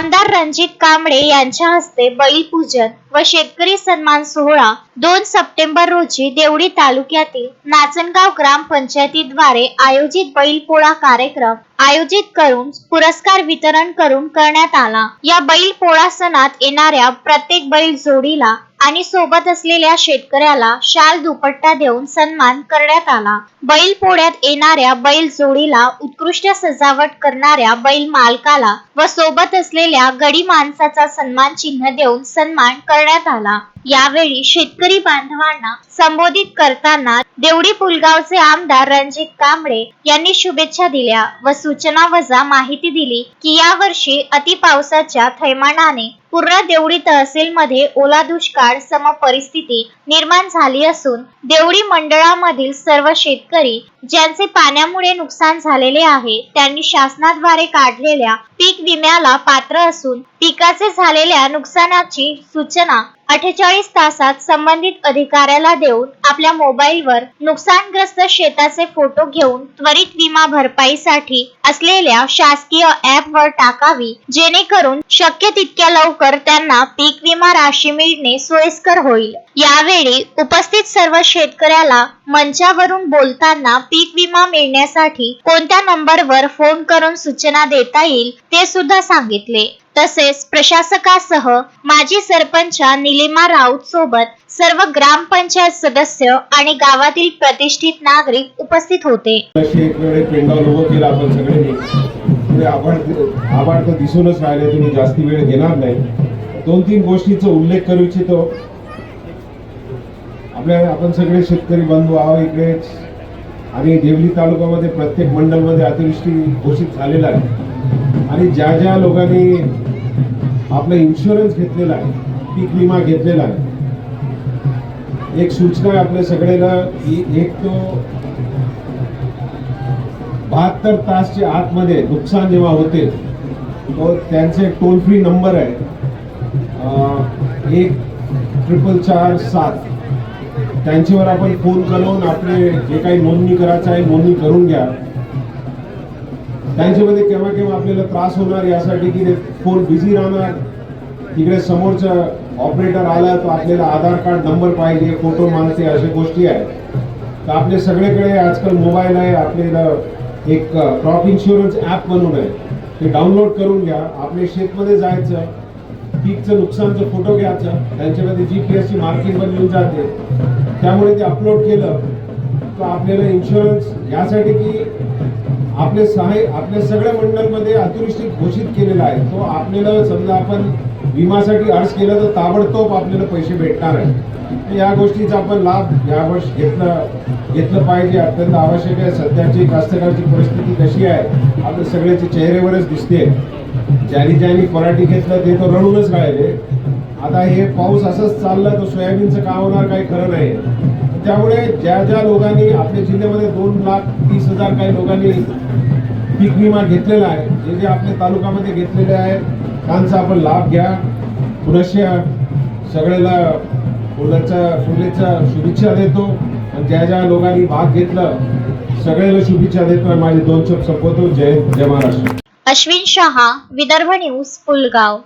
आमदार रणजित कांबळे यांच्या हस्ते बैलपूजन व शेतकरी सन्मान सोहळा दोन सप्टेंबर रोजी देवळी तालुक्यातील नाचनगाव ग्रामपंचायतीद्वारे आयोजित बैलपोळा कार्यक्रम आयोजित करून पुरस्कार वितरण करून करण्यात आला. या बैलपोळा सणात येणाऱ्या प्रत्येक बैल जोडीला आणि सोबत असलेल्या शेतकऱ्याला शाल दुपट्टा देऊन सन्मान करण्यात आला. बैल पोळ्यात येणाऱ्या बैल जोडीला उत्कृष्ट सजावट करणाऱ्या बैल मालकाला व सोबत असलेल्या गडी माणसाचा सन्मान चिन्ह देऊन सन्मान करण्यात आला. यावेळी शेतकरी बांधवांना संबोधित करताना देवडी पुलगावचे आमदार रणजित कांबळे यांनी शुभेच्छा दिल्या व सूचना वजा माहिती दिली की यावर्षी अति पावसाच्या थैमानाने पूर्ण देवडी तहसीलमध्ये ओला दुष्काळ सम परिस्थिती निर्माण झाली असून देवडी मंडळामधील सर्व शेतकरी ज्यांचे पाण्यामुळे नुकसान झालेले आहे त्यांनी शासनाद्वारे काढलेल्या पीक विम्याला पात्र असून पिकाचे झालेल्या नुकसानाची सूचना अठ्ठेचाळीस तासात संबंधित अधिकाऱ्याला देऊन आपल्या मोबाईलवर नुकसानग्रस्त शेताचे फोटो घेऊन त्वरित विमा भरपाईसाठी असलेल्या शासकीय ऍप वर टाकावी जेणेकरून शक्य तितक्या लवकर त्यांना पीक विमा राशी मिळणे सोयीस्कर होईल. यावेळी उपस्थित सर्व शेतकऱ्याला मंचावरून बोलताना पीक विमा मिळण्यासाठी कोणत्या नंबरवर फोन करून सूचना देता येईल ते सुद्धा सांगितले. तसेच प्रशासकासह माजी सरपंच निलिमा राऊत सोबत सर्व ग्रामपंचायत सदस्य आणि गावातील प्रतिष्ठित नागरिक उपस्थित होते. अशी आपण सगळ्यांनी आभाळ तर दिसूनच राहिले तुम्ही जास्ती वेळ घेणार नाही. दोन तीन गोष्टीचा उल्लेख करू इच्छितो. आपल्या आपण सगळे शेतकरी बंधू आहो इकडे. आणि देवली तालुक्यामध्ये प्रत्येक मंडलमध्ये अतिवृष्टी घोषित झालेला आहे. आणि ज्या ज्या लोकांनी आपला इन्शुरन्स घेतलेला आहे पीक विमा घेतलेला आहे एक सूचना आहे आपल्या सगळ्याला की एक तो बहात्तर तासच्या आतमध्ये नुकसान जेव्हा होते तो त्यांचे टोल फ्री नंबर आहे एक ट्रिपल चार सात. त्यांच्यावर आपण फोन करून आपले जे काही नोंदणी करायचं आहे नोंदणी करून घ्या. त्यांच्यामध्ये केव्हा केव्हा आपल्याला त्रास होणार यासाठी की ते फोन बिझी राहणार तिकडे समोरच्या ऑपरेटर आला तर आपल्याला आधार कार्ड नंबर पाहिजे फोटो मागते अशा गोष्टी आहेत. तर आपले सगळीकडे आजकाल मोबाईल आहे आपल्याला एक क्रॉप इन्शुरन्स ॲप बनवून आहे. ते डाउनलोड करून घ्या. आपल्या शेतमध्ये जायचं पीकचं नुकसानचं फोटो घ्यायचा त्यांच्यामध्ये जी पी एसची मार्किंग पण येऊन जाते. त्यामुळे ते अपलोड केलं तर आपल्याला इन्शुरन्स यासाठी की आपले सहाय आपल्या सगळ्या मंडळमध्ये अतिवृष्टी घोषित केलेला आहे. तो आपल्याला समजा आपण विमासाठी अर्ज केला तर ताबडतोब आपल्याला पैसे भेटणार आहे तर या गोष्टीचा आपण लाभ यावर्षी घेतलं घेतलं पाहिजे. अत्यंत आवश्यक आहे. सध्याची कास्तकाराची परिस्थिती कशी आहे आपल्या सगळ्याचे चेहऱ्यावरच दिसते. ज्यानी ज्यांनी पराठी घेतलं ते तर रडूनच राहिले. आता हे पाऊस असंच चाललं तर सोयाबीनचं काम होणार काही खरं नाही. त्यामुळे ज्या ज्या लोकांनी आपल्या जिल्ह्यामध्ये दोन लाख तीस हजार काही लोकांनी पीक विमा घेतलेला आहे जे जे आपल्या तालुक्यामध्ये घेतलेले आहे त्यांचा आपण लाभ घ्या. पुनश्य सगळ्याला फुलाचा फुलेचा शुभेच्छा देतो. आणि ज्या ज्या लोकांनी भाग घेतला सगळ्याला शुभेच्छा देतो. माझे दोन शब्द संपवतो. जय जय महाराष्ट्र. अश्विन शहा विदर्भ न्यूज पुलगाव.